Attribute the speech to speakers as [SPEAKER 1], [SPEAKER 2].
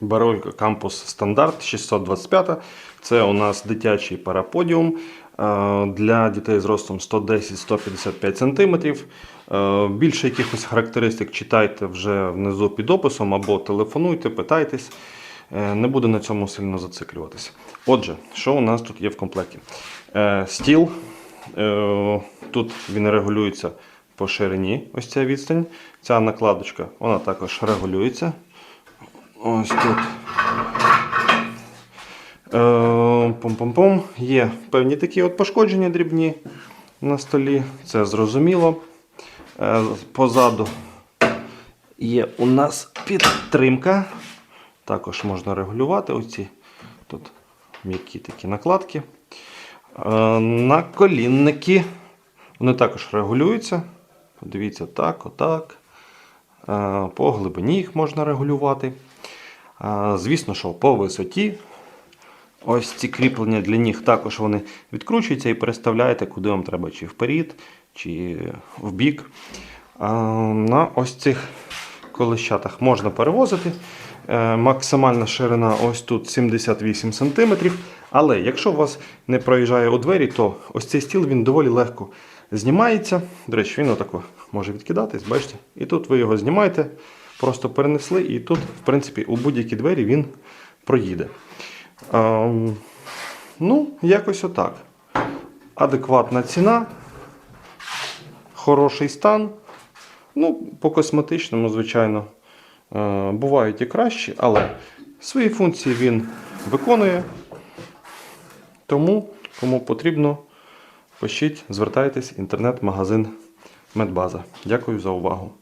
[SPEAKER 1] Баролько Campus Стандарт 625. Це у нас дитячий параподіум е, для дітей з ростом 110-155 см. Е, Більше якихось характеристик читайте вже внизу під описом або телефонуйте, питайтесь. Е, Не буду на цьому сильно зациклюватися. Отже, що у нас тут є в комплекті? Стіл. Тут він регулюється по ширині. Ось ця відстань. Ця накладочка вона також регулюється. Ось тут. Е, Пум-пум-пум. Є певні такі от пошкодження дрібні на столі. Це зрозуміло. Е, Позаду є у нас підтримка. Також можна регулювати оці тут м'які такі накладки. Е, Наколінники. Вони також регулюються. Подивіться, так, отак. По глибині їх можна регулювати. Звісно, що по висоті. Ось ці кріплення для ніг також вони відкручуються і переставляєте, куди вам треба, чи вперед, чи в бік. На ось цих колещатах можна перевозити. Е, Максимальна ширина ось тут 78 см. Але якщо у вас не проїжджає у двері, то ось цей стіл він доволі легко знімається. До речі, він отако може відкидатись, бачите? І тут ви його знімаєте, просто перенесли, і тут, в принципі, у будь-які двері він проїде. Ем, ну, якось отак. Адекватна ціна, хороший стан. Ну, по косметичному, звичайно, е, бувають і кращі, але свої функції він виконує. Тому, кому потрібно, пишіть, звертайтесь, інтернет-магазин Медбаза. Дякую за увагу.